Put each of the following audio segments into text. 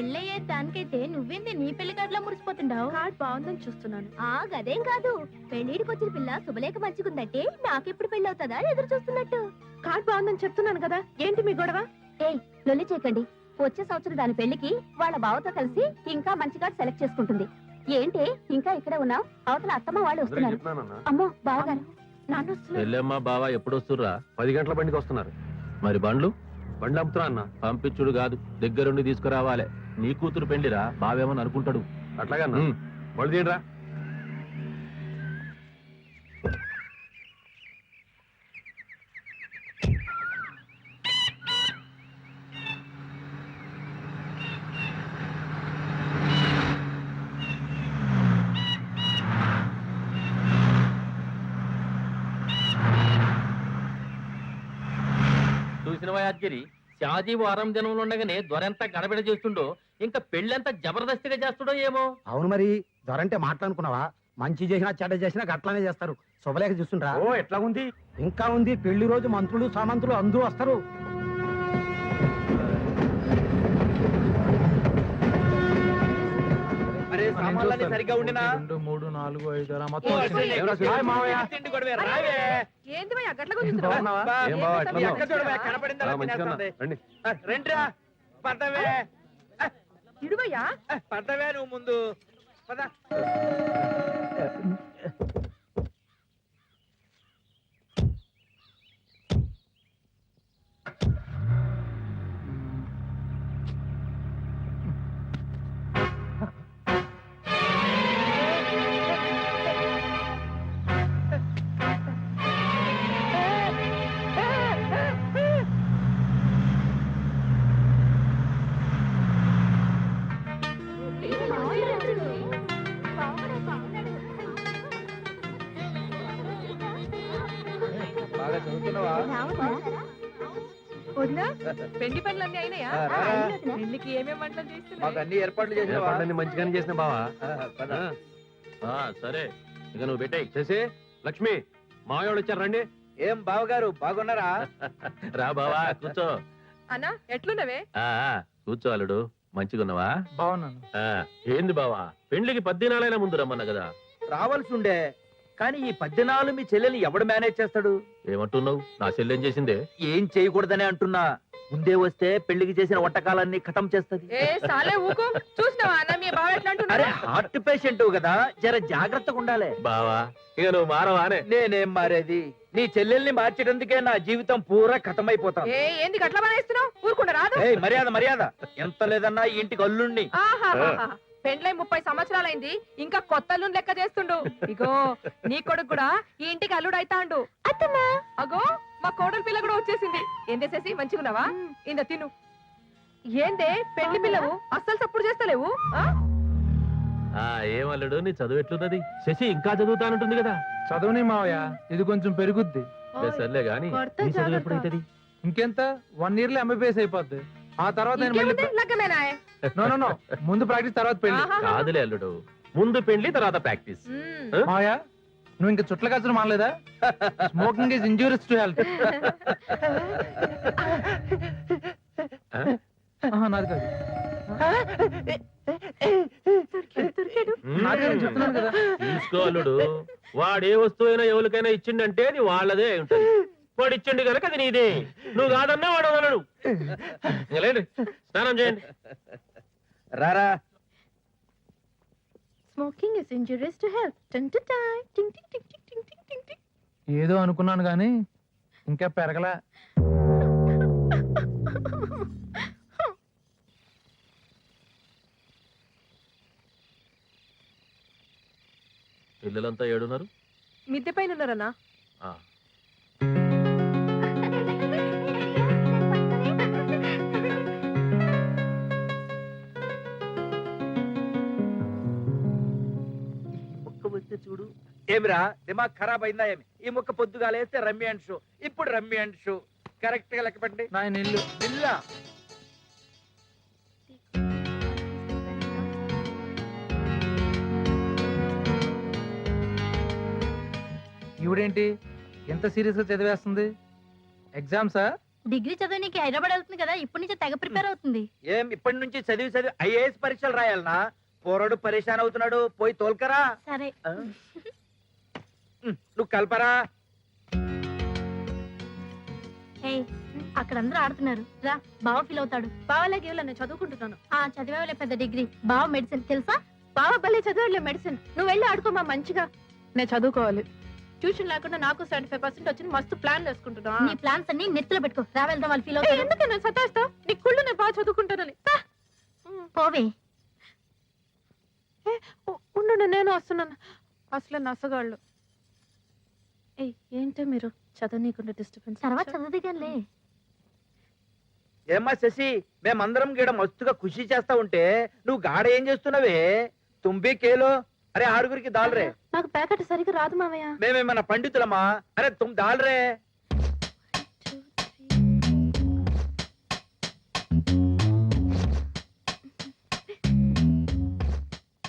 పెళ్ళయ్యే దానికైతే నువ్వేంది నీ పెళ్ళి కార్డులో మురిసిపోతుండావు? కార్డ్ బాగుందని చూస్తున్నాను. ఆ గదేం కాదు. పెళ్ళిడికి వచ్చిన పిల్ల శుభలేఖ మంచిగుందంటే నాకెప్పుడు పెళ్ళి అవుతుందా ఎదురు చూస్తున్నట్టు? కార్డ్ బాగుందని చెప్తున్నాను కదా ఏంటి మీ గొడవ? ఏయ్ లొల్లి చేయకండి. వచ్చే సంవత్సరం దాని పెళ్ళికి వాళ్ళ బావతో కలిసి ఇంకా మంచి కార్డు సెలెక్ట్ చేసుకుంటుంది. ఏంటి ఇంకా ఇక్కడే ఉన్నావు? అవతల అత్తమ్మ వాళ్ళు వస్తున్నారు. అమ్మో బావగారు. నాన్న వస్తున్నారు. బావ ఎప్పుడు వస్తుర్రా? పది గంటల బండికి వస్తున్నారు. మరి బండ్లు? బండ్లు అమ్ముతున్నా అన్న. పంపించుడు కాదు దగ్గరుండి తీసుకురావాలి. నీ కూతురు పెళ్ళిరా బావేమని అనుకుంటాడు. అట్లాగా. వాళ్ళు తీయరా చూసిన యాదగిరి షాజీ వారం జనంలో ఉండగానే దొరెంత గడబిడ చేస్తుండో ఇంకా పెళ్ళెంత జబర్దస్తిగా చేస్తుండో ఏమో? అవును మరి దొరంటే మాట్లాడుకున్నావా? మంచి చేసినా చెడ్డ చేసినా గట్లానే చేస్తారు. శుభలేఖ చూస్తుండ్రా. ఓ ఎట్లా ఉంది? ఇంకా ఉంది పెళ్ళి రోజు మంత్రులు సామంతులు అందరూ వస్తారు. సామాన్లన్నీ సరిగ్గా ఉండినా రెండు మూడు నాలుగు ఐదు మొత్తం వచ్చింది. ఎవరా హాయ్ మావయ్య. తిండి గొడవే, రావే. ఏంది భయ్యా గట్ల గుంజుతున్నావు? బా, ఏం బావ, మీ ఎట్లున్నావు? అక్క చూడవే, కనపడిందా ఆ, మంచిగా ఉన్నా. తినేస్తుంది. రండి ఆ, రండిరా పదవే ఇడు భయ్యా పదవే నువ్వు ముందు పద అయినాయా. పెళ్ళికి వంటలు మాకు అన్ని ఏర్పాట్లు ఏర్పాట్లన్నీ మంచిగానే చేసిన బావా. ఆ, పద. ఆ, సరే. ఇక నువ్వు పెట్టాయి. చేసి లక్ష్మి మాయోడు వచ్చారు రండి. ఏం బావగారు బాగున్నారా? రా బావా కూర్చో. అన్నా ఎట్లున్నవే? ఆ ఆ, కూర్చో అల్లుడు. మంచిగున్నావా? బాగున్నాను. ఆ, ఏంది బావా? పెండ్లికి పద్దెనాలైనా ముందు రమ్మన్నా కదా? రావాల్సి ఉండే కానీ ఈ పద్దెనాలు మీ చెల్లెల్ని ఎవడు మేనేజ్ చేస్తాడు? ఏమంటున్నావు? నా చెల్లెం చేసిందే. ఏం చేయకూడదనే అంటున్నా. ముందే వస్తే పెళ్ళికి చేసిన వంటకాలన్నీ ఖతం చేస్తది. అరే హార్ట్ పేషెంట్ కదా. జర జాగ్రత్తగా ఉండాలి. బావా ఇక నువ్వు మారవానే నేనేం మారేది? నీ చెల్లెల్ని మార్చేటందుకే నా జీవితం పూరా ఖతమైపోతాం. ఏ ఏంది గట్ల బానేస్తున్నావు ఊరుకుండా రాదు. ఏయ్ మర్యాద మర్యాద. ఎంత లేదన్నా ఈ ఇంటికి అల్లుండి ఆహాహాహా. పెండ్లై ముప్పై సంవత్సరాలైంది. ఇంకా కొత్త అల్లుని లెక్క చేస్తుండు. ఇగో నీ కొడుకు కూడా ఈ ఇంటికి అల్లుడు అయితాండు అత్తమ్మా. అగో. మా కోడలి పిల్ల కూడా వచ్చేసింది. ఏం చేసేసి? మంచిగున్నావా? ఇంద తిను. ఏందే? పెళ్ళి పిల్లవు? అస్సలు సప్పుడు చేస్తలేవు? ఆ? ఆ ఏమల్లుడు నీ చదువు ఎట్లున్నది? శశి ఇంకా చదువుతానంటుంది కదా. చదవని మావయ్య. ఇది కొంచెం పెరుగుద్ది. సర్లే గాని నీ చదువు. ఎప్పుడైతుంది? ఇంకెంత? వన్ ఇయర్లో ఎంబీబీఎస్ అయిపోద్ది. ఆ తర్వాత నేను మళ్ళీ ఇంకేముంది? లగ్గమేనా? నో నో నో ముందు ప్రాక్టీస్ తర్వాత పెళ్ళి. కాదులే అల్లుడు. ముందు పెళ్ళి తర్వాత ప్రాక్టీస్. మావయ్య నువ్వు ఇంకా చుట్ల కచ్చడం మానలేదా? Smoking is injurious to health నాది కాదు. నాది కాదు చెప్తున్నాను కదా. తీసుకో అల్లుడు. వాడే వస్తువైనా ఎవరికైనా ఇచ్చిండంటే అది వాళ్ళదే అయి ఉంటది. వాడు ఇచ్చిండు కనుక అది నీదే. నువ్వు కాదన్నా వాడు వదలడు ఇంక లేండి. స్నానం చేయండి. రారా. Smoking is injurious to health టన్ టు టై టింగ్ టింగ్ టింగ్ టింగ్ టింగ్ టింగ్ టింగ్ టింగ్ ఏదో అనుకున్నాను కానీ ఇంకా పెరగలా. పిల్లలంతా ఏడున్నారు? మిద్దె పైన ఉన్నారన్నా వస్తే చూడు. ఏమిరా దిమాగ్ ఖరాబ్ అయిందా ఏమి? ఈ ముక్క పొద్దుగా లేస్తే రమ్మి అండ్ షో. ఇప్పుడు రమ్మి అండ్ షో. కరెక్ట్గా లెక్క పెట్టండి నా ఇల్లు? బిల్లా ఈవిడేంటి? ఎంత సీరియస్గా చదివేస్తుంది ఎగ్జామ్సా డిగ్రీ చదివి నీకు హైదరాబాద్ వెళ్తుంది కదా ఇప్పటి నుంచి తెగ ప్రిపేర్ అవుతుంది. ఏం ఇప్పటి నుంచి చదివి చదివి ఐఏఎస్ పరీక్షలు రాయాలనా? పోరాడు పరేషాన్ అవుతున్నాడు. పోయి తోల్కరా. సరే. నువ్వు కల్పరా. అక్కడ అందరూ ఆడుతున్నారు. రా బావ ఫీల్ అవుతాడు. బావలా గేవ్లా నేను చదువుకుంటున్నాను. ఆ చదివేవాళ్ళే పెద్ద డిగ్రీ. బావ మెడిసిన్ తెలుసా? బావ భలే చదవట్లే మెడిసిన్. నువ్వు వెళ్ళి ఆడుకోమా మంచిగా. నేను చదువుకోవాలి. ట్యూషన్ లేకుండా నాకు సెవెంటీ ఫైవ్ పర్సెంట్ వచ్చింది. మస్తు ప్లాన్ వేసుకుంటున్నా. నీ ప్లాన్స్ అన్ని నెత్తిలో పెట్టుకో. రా వెళ్దాం వాళ్ళు ఫీల్ అవుతారు. ఎందుకు నేను సతాయిస్తా నీ కుళ్ళు నేను బాగా చదువుకుంటానని. పోవే. ఉండు నేను వస్తున్నాను. అసలు నసగాళ్ళు. ఏయ్ ఏంటో మీరు? చదవనీయకుండా డిస్టర్బెన్స్ తర్వాత చదువుదిగానిలే. ఏమ్మా శశి మేమందరం గీడ మస్తుగా ఖుషి చేస్తా ఉంటే నువ్వు గాడ ఏం చేస్తున్నావే? తుంబి కేలో? అరే ఆరుగురికి దాల్రే. నాకు ప్యాకెట్ సరిగ్గా రాదు మామయ్య మేమేమన్నా పండితులమా? అరే తుమ్ దాల్రే.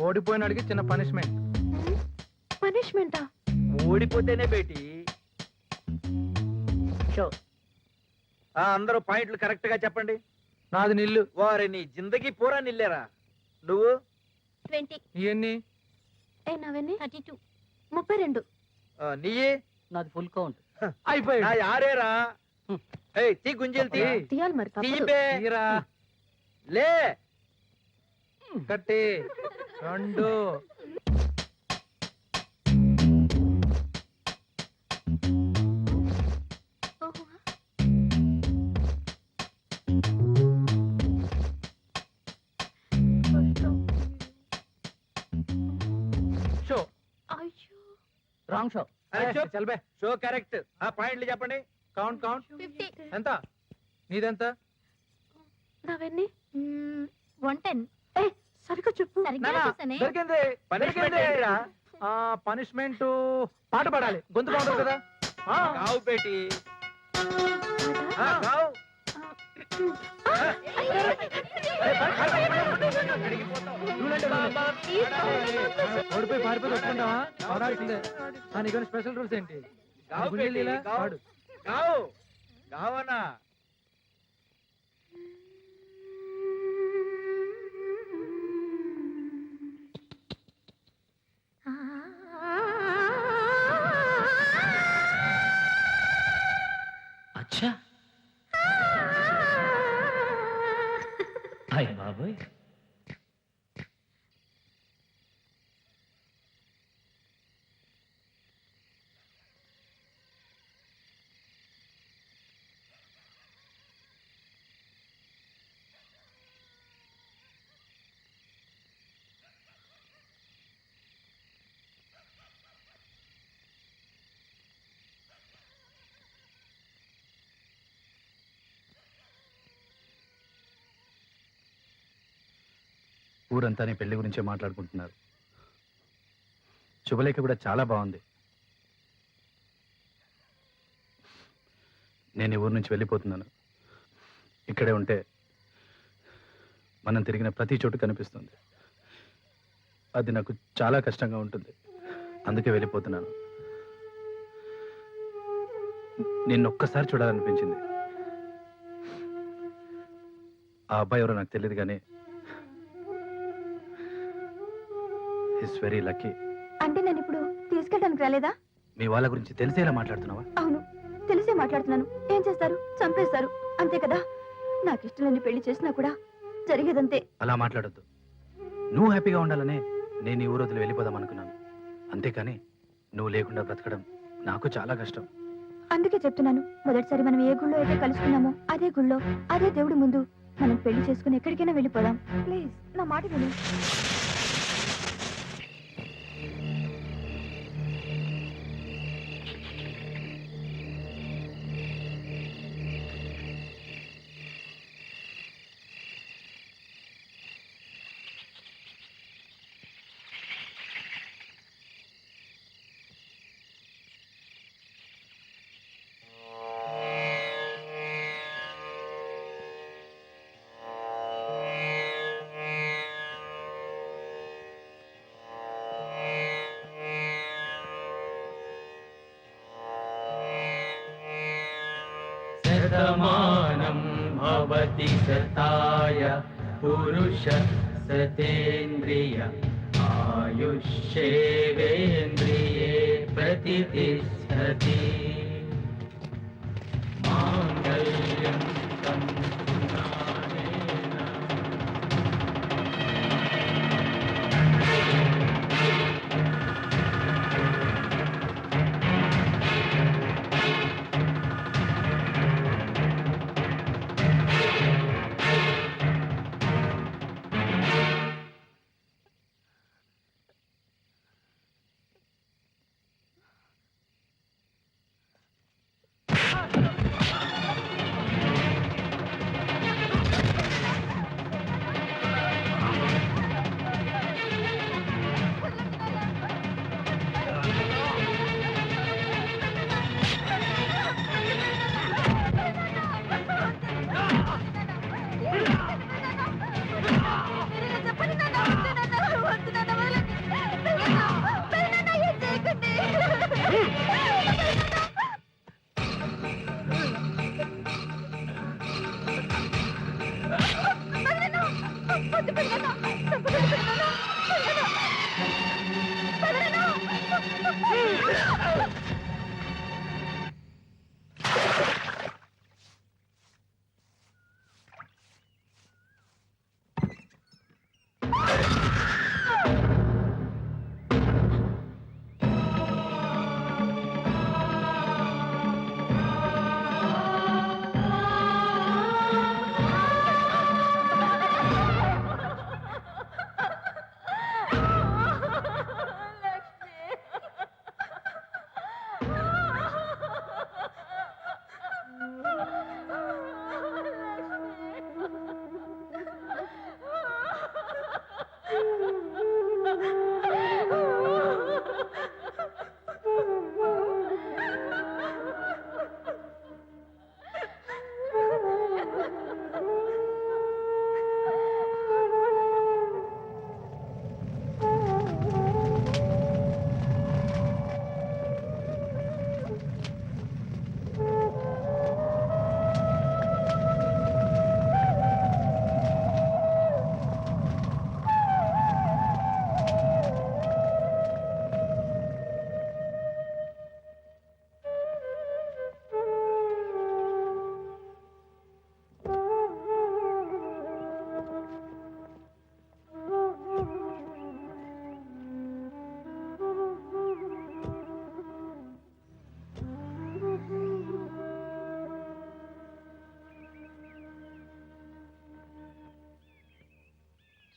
ఓడిపోయినాడికి చిన్న పనిష్మెంట్ పనిష్మెంటా ఓడిపోతేనే బేటి షో. ఆ, అందరూ పాయింట్లు కరెక్ట్గా చెప్పండి నాది నిల్లు వారి నీ జిందగీ పూరా నిల్లేరా నువ్వు ట్వంటీ ఇవన్నీ ఏ నవని థర్టీ టూ ముప్పై రెండు ఆ, నీయే నాది ఫుల్ కౌంట్ నా అయిపోయి యారేరా ఏయ్ తీ గుంజీలు తీ. తీయాలి మరి తప్పదు. తీయబే తీరా లే కట్టి. రెండు. షో. Wrong show. చూప్. చల్బే షో. కరెక్ట్. ఆ పాయింట్లు చెప్పండి. కౌంట్ కౌంట్ ఫిఫ్టీ ఎంత? నీదెంత? నవని వన్ టెన్. సరిగ్గా చెప్పు. నానా, దొరికింది పనిష్మెంట్ దొరికింది ఏంటిరా? పనిష్మెంట్ పాట పాడాలి. గొంతు బాగుంటుంది కదా? ఆ, గావు బేటి ఆ, గావు రూల్ అంటే రూలే. ఓడిపోయి పారిపోయి వస్తుంటావా పాడాల్సిందే. ఆ, నీకు స్పెషల్ రూల్స్ ఏంటి? గావు గుండెలు బేటి ఇలా గావు పాడు. గావు గావనా ఊరంతా నీ పెళ్ళి గురించే మాట్లాడుకుంటున్నారు. శుభలేఖ కూడా చాలా బాగుంది. నేను ఈ ఊరు నుంచి వెళ్ళిపోతున్నాను. ఇక్కడే ఉంటే మనం తిరిగిన ప్రతి చోటు కనిపిస్తుంది. అది నాకు చాలా కష్టంగా ఉంటుంది. అందుకే వెళ్ళిపోతున్నాను. నిన్న ఒక్కసారి చూడాలనిపించింది. ఆ అబ్బాయి ఎవరో నాకు తెలియదు కానీ ఇస్ వెరీ లక్కీ అంటే నేను ఇప్పుడు తీసుకెళ్ళడానికి రాలేదా? మీ వాళ్ళ గురించి తెలిసేలా మాట్లాడుతున్నావా? అవును తెలిసే మాట్లాడుతున్నాను. ఏం చేస్తారు? చంపేస్తారు. అంతే కదా? నాకు ఇష్టం లేని పెళ్ళి చేసినా కూడా జరిగేదంతే. అలా మాట్లాడొద్దు. నువ్వు హ్యాపీగా ఉండాలనే నేను ఈ ఊరు వదిలి వెళ్ళిపోదాం అనుకున్నాను. అంతేకాని నువ్వు లేకుండా బ్రతకడం నాకు చాలా కష్టం. అందుకే చెప్తున్నాను మొదటిసారి మనం ఏ గుళ్ళో అయితే కలుసుకున్నామో అదే గుళ్ళో అదే దేవుడి ముందు మనం పెళ్ళి చేసుకుని ఎక్కడికైనా వెళ్ళిపోదాం. ప్లీజ్ నా మాట విను. भवति सताय पुरुष सतेन्द्रिय आयुष्येवेन्द्रिये प्रतिष्ठति మాంగళ్యం సంతునానేన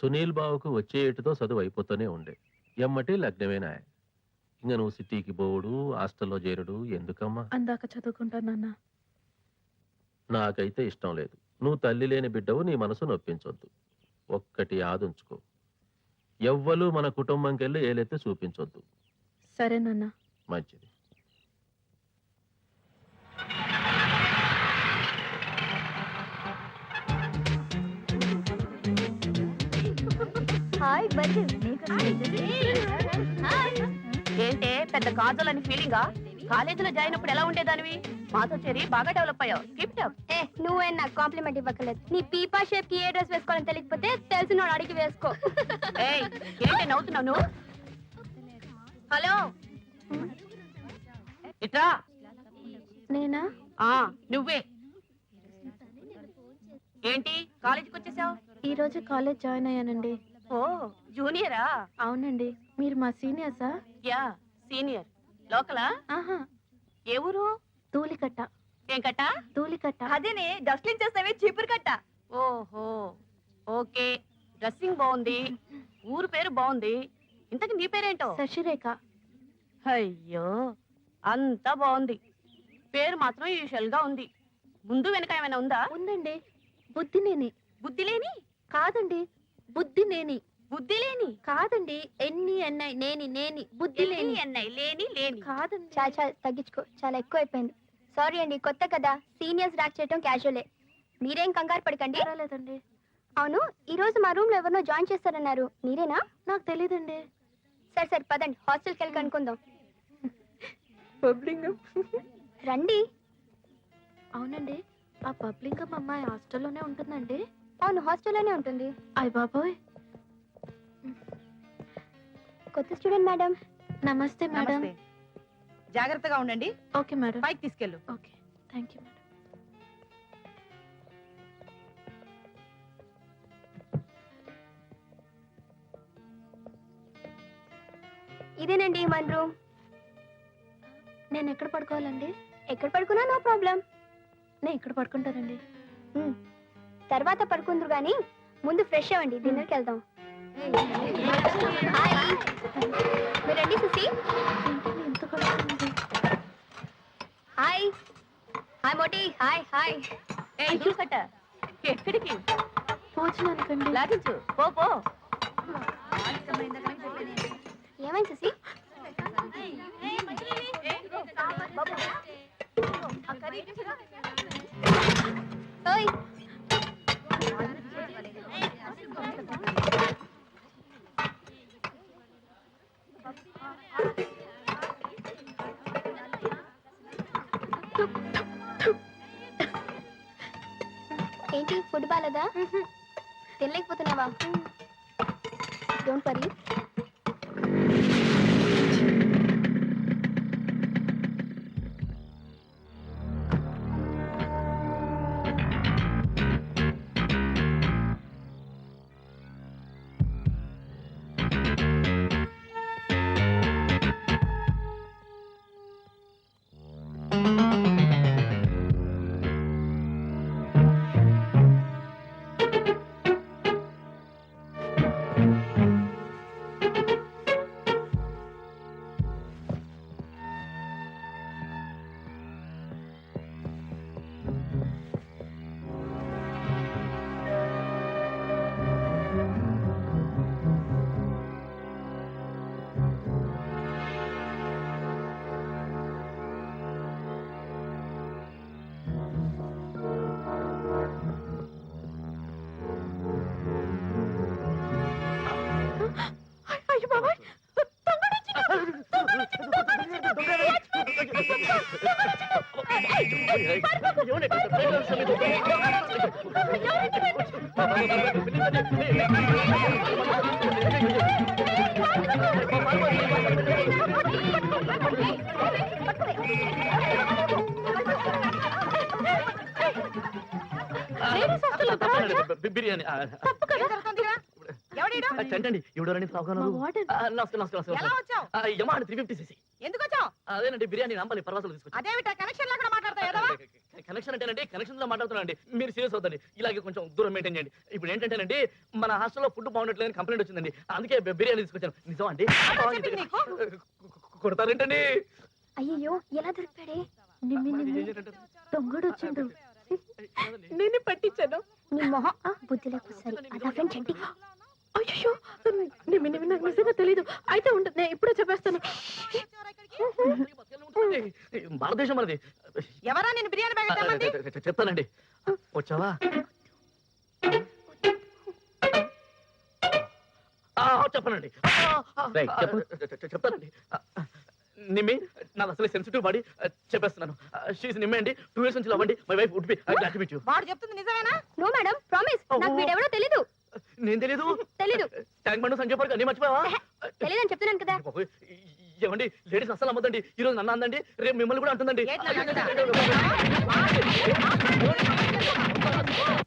సునీల్ బాబుకు వచ్చే ఏటుతో చదువు అయిపోతూనే ఉండే. ఎమ్మటి లగ్నమేనా ఇంక నువ్వు సిటీకి పోవుడు హాస్టల్లో చేరుడు ఎందుకమ్మా? అందాక చదువుకుంటా నాన్న. నాకైతే ఇష్టం లేదు. నువ్వు తల్లి లేని బిడ్డవు నీ మనసు నొప్పించొద్దు. ఒక్కటి ఆదుంచుకో. ఎవ్వలు మన కుటుంబంకెళ్ళి ఏలెత్తి చూపించొద్దు. సరే నాన్న. మంచిది. హాయ్ ఏంటే పెద్ద కాజల్ ఫీలింగా కాలేజీలో జాయిన్ అప్పుడు ఎలా ఉండేదానివి? మాతో చేరి బాగా డెవలప్ అయ్యావు. కీప్ ఏ నువ్వే నాకు కాంప్లిమెంట్ ఇవ్వకలేదు నీ పీపా షేప్కి ఏ డ్రెస్ వేసుకోవాలని తెలియకపోతే తెలిసిన అడిగి వేసుకో. ఏయ్ ఏంటి నవ్వుతున్నావు నువ్వు? హలో. ఇట్రా. నేనా? ఆ నువ్వే. ఏంటి కాలేజీకి వచ్చేసావు? ఈ రోజు కాలేజ్ జాయిన్ అయ్యానండి. ఓ జూనియరా? అవునండి. మీరు మా సీనియర్సా? Yeah senior. లోకలా? ఆహా. ఏ ఊరు? తూలికట్ట. ఏం కట్ట? తూలికట్ట. అదేనే డస్ట్లిన్ చేస్తావే చీపురు కట్ట. ఓహో ఓకే. డ్రెస్సింగ్ బాగుంది ఊరు పేరు బాగుంది ఇంతకి నీ పేరేంటో? శశిరేఖ. అయ్యో అంతా బాగుంది పేరు మాత్రం యూజువల్గా ఉంది. ముందు వెనక ఏమైనా ఉందా? ఉందండి. బుద్ధి నేని బుద్ధి లేని కాదండి. బుద్ధి నేని బుద్ధి లేని? కాదండి ఎన్ని ఎన్నై నేని నేని బుద్ధి లేని లేని. అన్నయ్య లేని లేని. కాదండి. చాలా చాలా తగ్గించుకో చాలా ఎక్కువ అయిపోయింది సారీ అండి కొత్త కదా సీనియర్స్ ర్యాక్ చేయటం క్యాజువలే మీరేం కంగారు పడకండి. పర్వాలేదండి. అవును ఈ రోజు మా రూమ్లో ఎవరినో జాయిన్ చేస్తారన్నారు. మీరేనా? నాకు తెలియదండి సరే సరే పదండి హాస్టల్కి వెళ్ళి కనుక్కుందాం రండి. అవునండి ఆ పబ్లిక్ అమ్మాయి హాస్టల్లోనే ఉంటుందండి. అవును హాస్టల్లోనే ఉంటుంది. అయ్య బాబోయ్. కొత్త స్టూడెంట్ మేడం. నమస్తే మేడం. జాగ్రత్తగా ఉండండి. Okay madam. పైకి తీసుకెళ్ళు. ఓకే. Thank you madam. ఇదేనండి మన రూమ్. నేను ఎక్కడ పడుకోవాలండి? ఎక్కడ పడుకున్నా నో ప్రాబ్లం. నేను ఇక్కడ పడుకుంటానండి? తర్వాత పడుకుందరు కానీ ముందు ఫ్రెష్ అవ్వండి డిన్నర్కి వెళ్దాం హాయ్ మీరు రండి Susi hi hi Moti hi hi ఏ కట్ట ఎక్కడికి భోజనానికండి లాగించు పో పో ఏమైంది సుసి ఓయ్ ఏంటి ఫుడ్ బాలేదా? తినలేకపోతున్నావా? డోంట్ వరీ బిర్యానీ చంటండి సాగున్నారు నమస్తే నమస్తే నమస్తే త్రీ ఫిఫ్టీ సీసీ ఎందుకు వచ్చావు? అదేనండి బిర్యానీ నంపల్లి పర్వాసులు తీసుకొచ్చి అదేమిటా కనెక్షన్ మాట్లాడతావు కనెక్షన్ అంటేనండి కనెక్షన్లో మీరు సీరియస్ అవుతండి. ఇలాగే కొంచెం దూరం మెయింటైన్ చేయండి. ఇప్పుడు ఏంటంటేనండి మన హాస్టల్లో ఫుడ్ బాగుండట్లేదని కంప్లైంట్ వచ్చిందండి. అందుకే బిర్యానీ తీసుకొచ్చాను. నిజం అండి? కొడతారేంటండి? అయ్యో ఎలా దొరికాడే దొంగడు వచ్చిండు. నేను పట్టించాను. నీ మొహం ఆ, బుద్ధి లేకపోతే సరే. అదా ఫ్రెండ్ చంటి అయ్యో నిమ్మి నాకు నిజంగా తెలీదు. అయితే ఉండదు నేను ఇప్పుడే చెప్పేస్తాను. భారతదేశం మనది. ఎవరా నేను బిర్యానీ బ్యాగ్ చెప్తానండి. వచ్చావా? ఆ, చెప్పనండి. చెప్తానండి. ఆ, నిమ్మి నాది అసలే సెన్సిటివ్ బాడీ చెప్పేస్తున్నాను. షీస్ నిమ్మి అండి టూ ఇయర్స్ నుంచి లవ్వండి my wife would be glad to meet you వాడు చెప్తుంది నిజమేనా? నో మేడం ప్రామిస్ నాకు వీడెవడో తెలీదు. నేను తెలీదు? తెలీదు. ట్యాంక్ బండ్ సంజయ్ పార్క్ అన్ని మర్చిపోయావా? తెలీదని చెప్తున్నాను కదా. ఏమండి లేడీస్ అసలు అమ్మదండి ఈ రోజు నన్ను అందండి రేపు మిమ్మల్ని కూడా అంటుందండి. నాకు?